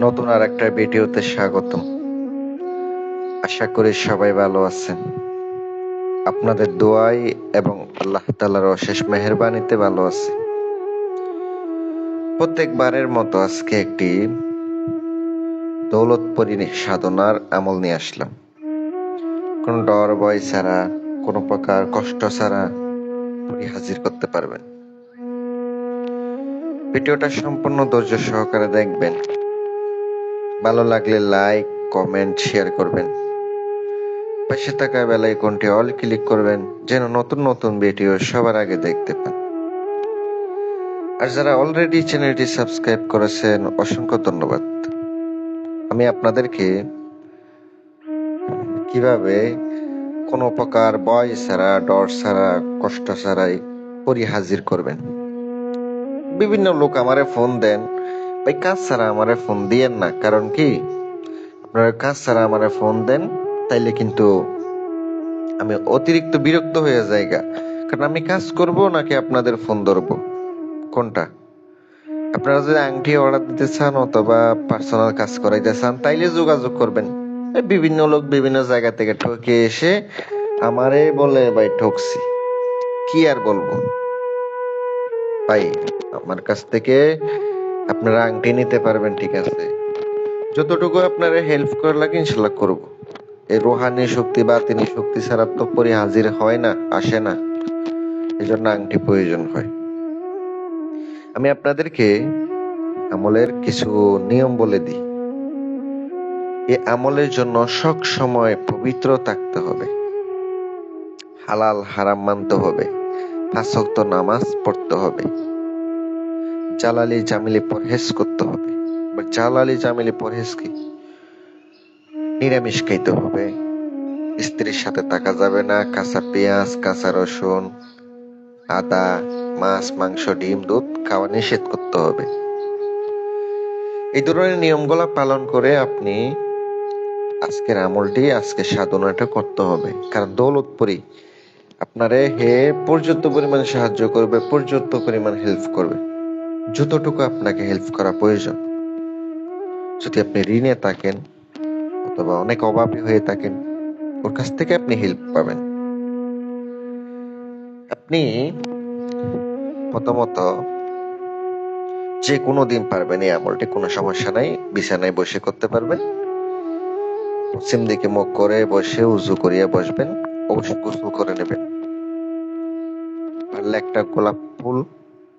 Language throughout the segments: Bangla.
নতুন আর একটা ভিডিওতে স্বাগতম। আশা করি সবাই ভালো আছেন। আপনাদের দোয়াই এবং আল্লাহ তালার অশেষ মেহরবানিতে ভালো আছে। প্রত্যেকবারের মতো আজকে একটি দৌলতপরি সাধনার আমল নিয়ে আসলাম। কোনো ডর, ভয় ছাড়া, কোনো প্রকার কষ্ট ছাড়া হাজির করতে পারবেন। ভিডিওটা সম্পূর্ণ ধৈর্য সহকারে দেখবেন। ভালো লাগলে লাইক কমেন্ট শেয়ার করবেন। পাশে থাকা বেল আইকনটি অল ক্লিক করবেন, যেন নতুন নতুন ভিডিও সবার আগে দেখতে পান। আর যারা অলরেডি চ্যানেলটি সাবস্ক্রাইব করেছেন, অসংখ্য ধন্যবাদ। আমি আপনাদেরকে কীভাবে কোনো প্রকার ভয় ছাড়া, ডর ছাড়া, কষ্ট ছাড়াই পরি হাজির করবেন। বিভিন্ন লোক আমারে ফোন দেন ভাই, কাজ ছাড়া আমারে ফোন দিয়েন না। কারণ কি? আপনারা কাজ ছাড়া আমারে ফোন দেন, তাইলে কিন্তু আমি অতিরিক্ত বিরক্ত হয়ে যাইগা। কারণ আমি কাজ করব নাকি আপনাদের ফোন ধরবো? কোনটা? আপনারা যদি আংটি অর্ডার দিতে চান অথবা পার্সোনাল কাজ করাইতে চান, তাইলে যোগাযোগ করবেন। বিভিন্ন লোক বিভিন্ন জায়গা থেকে ঠকে এসে আমারে বলে, ভাই, ঠকছি। কি আর বলব? ভাই, আমার কাছ থেকে আপনারা আংটি নিতে পারবেন, ঠিক আছে? যতটুকু আপনারা হেল্প করা লাগে ইনশাল্লাহ করব। এই রোহানি শক্তি বা তিনি শক্তি ছাড়া তো পরি হাজির হয় না, আসে না। এই জন্য আংটি প্রয়োজন হয়। আমি আপনাদেরকে আমলের কিছু নিয়ম বলে দিই। এই আমলের জন্য সব সময় পবিত্র থাকতে হবে। হালাল, হারাম মানতে হবে। ওয়াক্ত নামাজ পড়তে হবে। জালালি জামিলি পরহেজ করতে হবে। বা জালালি জামিলি পরহেজ কি নিরামিষ খাইতে হবে। স্ত্রীর সাথে থাকা যাবে না। কাঁচা পেঁয়াজ, কাঁচা রসুন, আদা, মাছ, মাংস, ডিম, দুধ খাওয়া নিষেধ করতে হবে। এই ধরনের নিয়মগুলা পালন করে আপনি আজকের আমলটি, আজকে সাধনাটা করতে হবে। কারণ দৌলতপুরি আপনারে হে পর্যাপ্ত পরিমাণ সাহায্য করবে, পর্যাপ্ত পরিমাণ হেল্প করবে। যতটুকু আপনাকে হেল্প করা প্রয়োজন, যদি আপনি ঋণে থাকেন অথবা অনেক অভাবী হয়ে থাকেন, ওর কাছ থেকে আপনি হেল্প পাবেন। আপনি প্রথমত যে কোনো দিন পারবেন এই আমলটি, কোনো সমস্যা নাই, বিছানায় বসে করতে পারবেন। পশ্চিম দিকে মুখ করে বসে উজু করিয়া বসবেন অবশ্যই গোসল করে নেবেন। পারলে একটা গোলাপ ফুল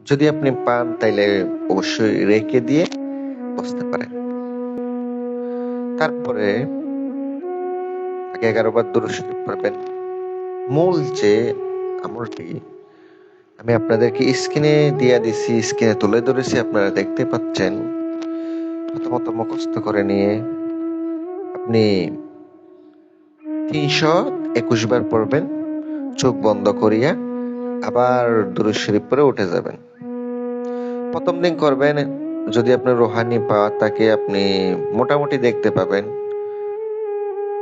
যদি আপনি পান, তাইলে অবশ্যই রেখে দিয়ে বসতে পারেন। তারপরে আগে এগারো বার দূর শরীফ পড়বেন। মূল যে আমলটি আমি আপনাদেরকে স্ক্রিনে দিয়ে দিছি, স্ক্রিনে তুলে ধরেছি, আপনারা দেখতে পাচ্ছেন। প্রথমত মুখস্থ করে নিয়ে আপনি তিনশো একুশ বার পড়বেন, চোখ বন্ধ করিয়া আবার দুরুদ শরীফ পরে উঠে যাবেন। প্রথম দিন করবেন, যদি আপনার রোহানি পাওয়া তাকে আপনি মোটামুটি দেখতে পাবেন,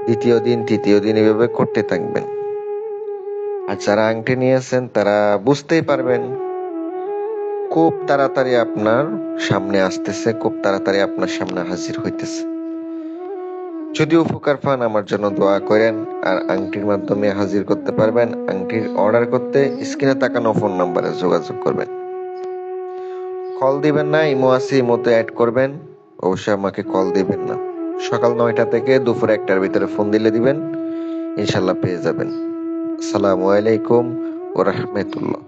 দ্বিতীয় দিন, তৃতীয় দিন এভাবে করতে থাকবেন। আর যারা আংটি নিয়েছেন তারা বুঝতেই পারবেন, খুব তাড়াতাড়ি আপনার সামনে আসতেছে, খুব তাড়াতাড়ি আপনার সামনে হাজির হইতেছে। যদি উপকার পান, আমার জন্য দোয়া করেন, আর আংটির মাধ্যমে হাজির করতে পারবেন, আংটির অর্ডার করতে, স্ক্রিনে তাকানো ফোন নাম্বারে যোগাযোগ করবেন। কল দিবেন না, ইমো আছে, ইমোতে অ্যাড করবেন। অবশ্যই আমাকে কল দিবেন না। সকাল নয়টা থেকে দুপুর একটার ভিতরে ফোন দিলে দিবেন, ইনশাল্লাহ পেয়ে যাবেন। আসসালামু আলাইকুম ওরা রাহমাতুল্লাহ।